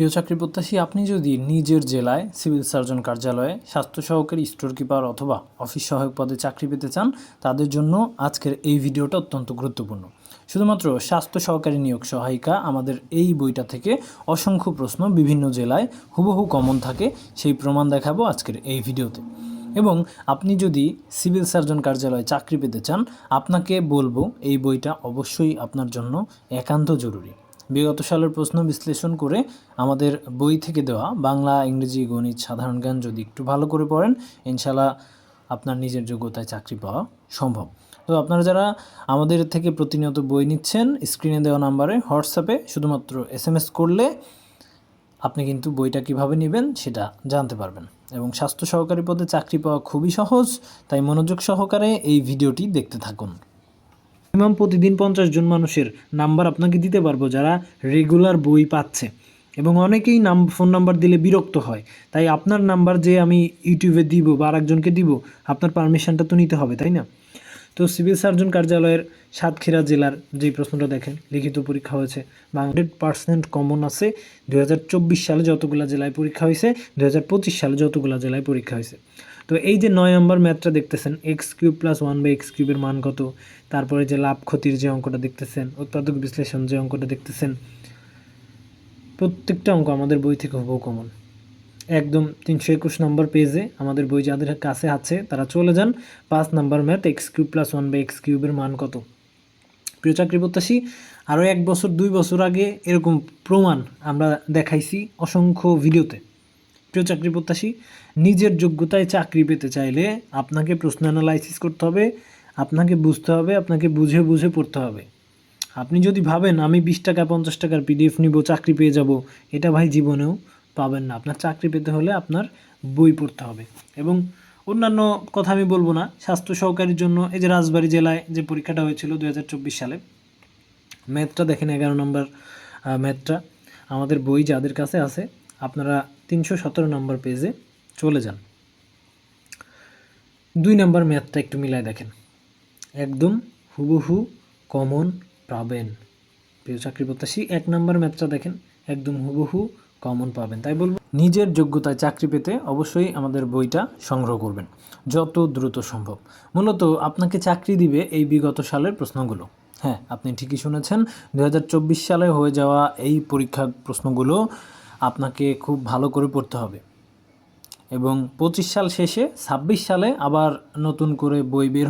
প্রিয় চাকরি প্রত্যাশী, আপনি যদি নিজের জেলায় সিভিল সার্জন কার্যালয়ে স্বাস্থ্য সহকারী স্টোর কিপার অথবা অফিস সহায়ক পদে চাকরি পেতে চান, তাদের জন্য আজকের এই ভিডিওটা অত্যন্ত গুরুত্বপূর্ণ। শুধুমাত্র স্বাস্থ্য সহকারী নিয়োগ সহায়িকা আমাদের এই বইটা থেকে অসংখ্য প্রশ্ন বিভিন্ন জেলায় হুবহু কমন থাকে, সেই প্রমাণ দেখাবো আজকের এই ভিডিওতে। এবং আপনি যদি সিভিল সার্জন কার্যালয়ে চাকরি পেতে চান, আপনাকে বলব এই বইটা অবশ্যই আপনার জন্য একান্ত জরুরি। বিগত সালের প্রশ্ন বিশ্লেষণ করে আমাদের বই থেকে দেওয়া বাংলা, ইংরেজি, গণিত, সাধারণ জ্ঞান যদি একটু ভালো করে পড়েন ইনশাল্লাহ আপনার নিজের যোগ্যতায় চাকরি পাওয়া সম্ভব। তো আপনারা যারা আমাদের থেকে প্রতিনিয়ত বই নিচ্ছেন স্ক্রিনে দেওয়া নাম্বারে হোয়াটসঅ্যাপে শুধুমাত্র এস এম এস করলে আপনি কিন্তু বইটা কীভাবে নেবেন সেটা জানতে পারবেন এবং স্বাস্থ্য সহকারী পদে চাকরি পাওয়া খুবই সহজ, তাই মনোযোগ সহকারে এই ভিডিওটি দেখতে থাকুন। মিনিমাম প্রতিদিন পঞ্চাশ জন মানুষের নাম্বার আপনাকে দিতে পারব যারা রেগুলার বই পাচ্ছে। এবং অনেকেই নাম ফোন নাম্বার দিলে বিরক্ত হয়। তাই আপনার নাম্বার যে আমি ইউটিউবে দিব বা আরেকজনকে দিব, আপনার পারমিশনটা তো নিতে হবে, তাই না? তো সিভিল সার্জন কার্যালয়ের সাতক্ষীরা জেলার যেই প্রশ্নটা দেখেন, লিখিত পরীক্ষা হয়েছে বা হান্ড্রেড পার্সেন্ট কমন আছে। দুই হাজার চব্বিশ সালে যতগুলো জেলায় পরীক্ষা হয়েছে দু হাজার পঁচিশ সালে যতগুলো জেলায় পরীক্ষা হয়েছে। তো এই যে নয় নম্বর ম্যাথটা দেখতেছেন x cube plus one by x কিউবের মান কত? তারপরে যে লাভ ক্ষতির যে অঙ্কটা দেখতেছেন, উৎপাদক বিশ্লেষণ যে অঙ্কটা দেখতেছেন, প্রত্যেকটা অঙ্ক আমাদের বই থেকে হুবহু কমন একদম তিনশো একুশ নম্বর পেজে আমাদের বই যাদের কাছে আছে, তারা চলে যান। পাঁচ নম্বর math x cube plus one by x কিউবের মান কত? প্রিয় চাকরি প্রত্যাশী, আরও এক বছর, দুই বছর আগে এরকম প্রমাণ আমরা দেখাইছি অসংখ্য ভিডিওতে প্রিয় চাকরি প্রত্যাশী, নিজের যোগ্যতায় চাকরি পেতে চাইলে আপনাকে প্রশ্ন অ্যানালাইসিস করতে হবে, আপনাকে বুঝতে হবে, আপনাকে বুঝে বুঝে পড়তে হবে। আপনি যদি ভাবেন, আমি বিশ টাকা, পঞ্চাশ টাকার পিডিএফ নিব, চাকরি পেয়ে যাব, এটা ভাই জীবনেও পাবেন না। আপনার চাকরি পেতে হলে আপনার বই পড়তে হবে। এবং অন্যান্য কথা আমি বলব না, স্বাস্থ্য সহকারীর জন্য এই যে রাজবাড়ী জেলায় যে পরীক্ষাটা হয়েছিল দু হাজার চব্বিশ সালে, ম্যাথটা দেখেন এগারো নম্বর ম্যাথটা। আমাদের বই যাদের কাছে আছে আপনারা তিনশো সতেরো নম্বর পেজে চলে যান। দুই নম্বর ম্যাথটা একটু মিলায় দেখেন। একদম হুবহু কমন পাবেন। প্রিয় চাকরি প্রত্যাশী, এক নম্বর ম্যাথটা দেখেন, একদম হুবহু কমন পাবেন। তাই বলব, নিজের যোগ্যতায় চাকরি পেতে অবশ্যই আমাদের বইটা সংগ্রহ করবেন, যত দ্রুত সম্ভব। মূলত আপনাকে চাকরি দিবে এই বিগত সালের প্রশ্নগুলো। হ্যাঁ আপনি ঠিকই শুনেছেন, দুই হাজার চব্বিশ সালে হয়ে যাওয়া এই পরীক্ষার প্রশ্নগুলো আপনাকে খুব ভালো করে পড়তে হবে। এবং পঁচিশ সাল শেষে ছাব্বিশ সালে আবার নতুন করে বই বের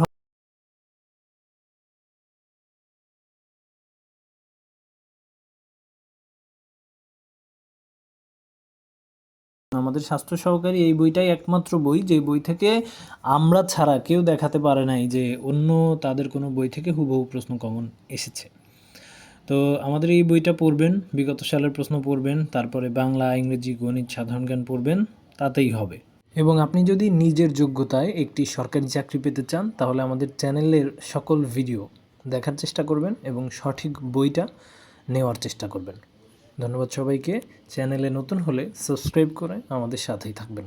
আমাদের স্বাস্থ্য সহকারী এই বইটাই একমাত্র বই, যে বই থেকে আমরা ছাড়া কেউ দেখাতে পারে নাই যে অন্য তাদের কোনো বই থেকে হুবহু প্রশ্ন কমন এসেছে। তো আমাদের এই বইটা পড়বেন, বিগত সালের প্রশ্ন পড়বেন, তারপরে বাংলা, ইংরেজি, গণিত, সাধারণ জ্ঞান পড়বেন, তাতেই হবে। এবং আপনি যদি নিজের যোগ্যতায় একটি সরকারি চাকরি পেতে চান, তাহলে আমাদের চ্যানেলের সকল ভিডিও দেখার চেষ্টা করবেন এবং সঠিক বইটা নেওয়ার চেষ্টা করবেন। ধন্যবাদ সবাইকে। চ্যানেলে নতুন হলে সাবস্ক্রাইব করে আমাদের সাথেই থাকবেন।